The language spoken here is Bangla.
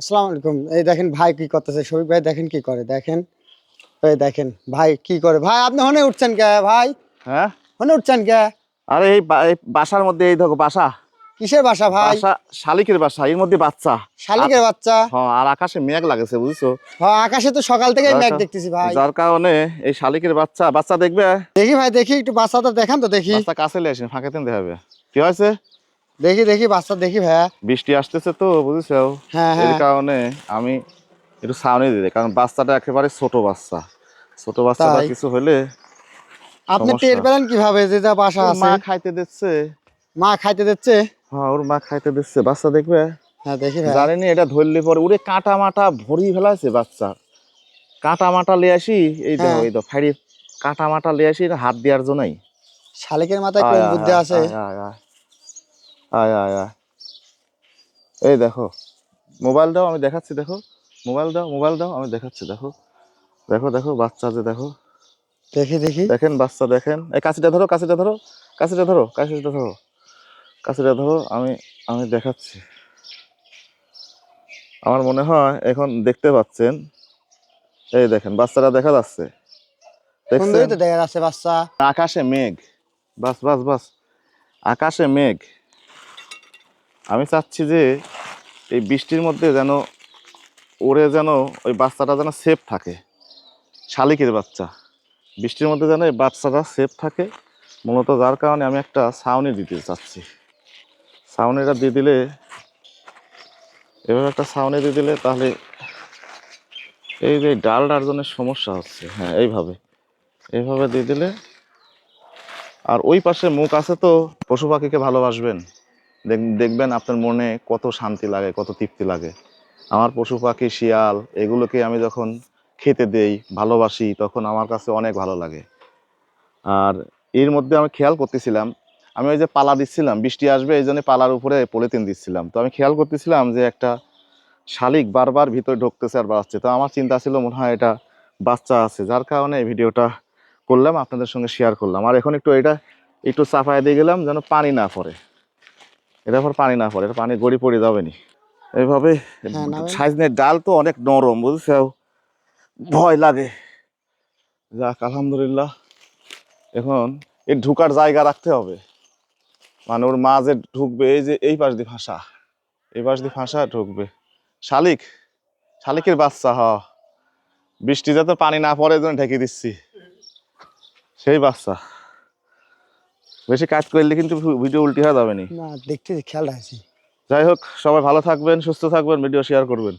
আসসালামু আলাইকুম। এই দেখেন ভাই কি করতেছে? শফিক ভাই দেখেন কি করে? দেখেন। এই দেখেন ভাই কি করে? ভাই আপনি হনে উঠছেন কে ভাই? হ্যাঁ? হনে উঠছেন কে? আরে এই বাসার মধ্যে এই দেখো বাসা। কিসের বাসা ভাই? বাসা শালিকের বাসা এর মধ্যে বাচ্চা। শালিকের বাচ্চা? হ্যাঁ আর আকাশে মেঘ লাগেছে বুঝছ? হ্যাঁ আকাশে তো সকাল থেকে মেঘ দেখতেছি ভাই। যার কারণে এই শালিকের বাচ্চা বাচ্চা দেখবে? দেখি ভাই দেখি একটু বাচ্চাটা দেখান তো দেখি। বাচ্চা কাছে লে আসেন ফাঁকে তেন দেখাবে কি হয়েছে? দেখি দেখি বাচ্চা দেখি ভাইয়া। বৃষ্টি আসতেছে তো বুঝছ? হ্যাঁ এর হ্যাঁ কারণে আমি একটু সামনে দিই কারণ বাচ্চাটা একেবারে ছোট বাচ্চা। ছোট বাচ্চাটা কিছু হলে আপনি। টের পেলেন কীভাবে যে যা বাসা আছে মা খাইতে দিচ্ছে। মা খাইতে দিচ্ছে? হ্যাঁ ওর মা খাইতে দিচ্ছে বাচ্চা দেখবে? হ্যাঁ দেখি ভাই জানেনি এটা ধরলে পরে উড়ে কাঁটা মাটা ভরি ফেলাছে বাচ্চা। কাঁটা মাটা লিয়ে আসি এই দেখো হ্যাঁ। এই তো ফাড়ি কাঁটা মাটা লিয়ে আসি হাত দেওয়ার জন্যই। শালিকের মাথায় কোন বুদ্ধি আছে? আয়, আয়, আয়। এই দেখো মোবাইল দাও আমি দেখাচ্ছি দেখো। মোবাইল দাও মোবাইল দাও আমি দেখাচ্ছি দেখো। দেখো দেখো বাচ্চা যে দেখো। দেখি দেখি। দেখেন বাচ্চা দেখেন। এই কাছিটা ধরো কাছিটা ধরো কাছিটা ধরো কাছিটা ধরো কাছিটা ধরো আমি আমি দেখাচ্ছি। আমার মনে হয় এখন দেখতে পাচ্ছেন। এই দেখেন বাচ্চাটা দেখা যাচ্ছে। দেখা যাচ্ছে বাচ্চা। আকাশে মেঘ। বাস বাস বাস। আকাশে মেঘ। আমি চাচ্ছি যে এই বৃষ্টির মধ্যে যেন ওরে যেন ওই বাচ্চাটা যেন সেফ থাকে। শালিকের বাচ্চা। বৃষ্টির মধ্যে যেন এই বাচ্চাটা সেফ থাকে, মূলত যার কারণে আমি একটা ছাউনি দিতে চাচ্ছি। ছাউনিটা দিয়ে দিলে, এভাবে একটা ছাউনি দিয়ে দিলে তাহলে এই যে ডালটার জন্য সমস্যা হচ্ছে। হ্যাঁ এইভাবে। এইভাবে দিয়ে দিলে, আর ওই পাশে মুখ আছে তো, পশু পাখিকে ভালোবাসবেন। দেখবেন আপনার মনে কত শান্তি লাগে, কত তৃপ্তি লাগে। আমার পশু পাখি, শিয়াল, এগুলোকে আমি যখন খেতে দেই, ভালোবাসি, তখন আমার কাছে অনেক ভালো লাগে। আর এর মধ্যে আমি খেয়াল করতেছিলাম, আমি ওই যে পালা দিচ্ছিলাম, বৃষ্টি আসবে, এই জন্য পালার উপরে পলিথিন দিচ্ছিলাম। তো আমি খেয়াল করতেছিলাম যে একটা শালিক বারবার ভিতরে ঢুকতেছে আর বাড়াচ্ছে। তো আমার চিন্তা ছিল মনে হয় এটা বাচ্চা আছে, যার কারণে এই ভিডিওটা করলাম, আপনাদের সঙ্গে শেয়ার করলাম। আর এখন একটু এটা, একটু চাপায় দিয়ে গেলাম, যেন পানি না পড়ে। এটা পর পানি না পড়ে এটা পানি গড়ি পড়ে যাবে নি এইভাবে হ্যাঁ। সাইজনের ডাল তো অনেক নরম বুঝছ? ভয় লাগে। যাক আলহামদুলিল্লাহ। এখন এই ঢুকার জায়গা রাখতে হবে। মানে ওর মা যে ঢুকবে এই যে এই পাশ দিয়ে ফাঁসা এই পাশ দিয়ে ফাঁসা ঢুকবে। শালিক শালিকের বাচ্চা হ। বৃষ্টি যাতে পানি না পড়ে জন্য ঢেকে দিচ্ছি। সেই বাচ্চা। বেশি কাজ করলে কিন্তু ভিডিও উল্টি হয়ে যাবে না। দেখতে খেয়াল রাখছি। যাই হোক সবাই ভালো থাকবেন সুস্থ থাকবেন ভিডিও শেয়ার করবেন।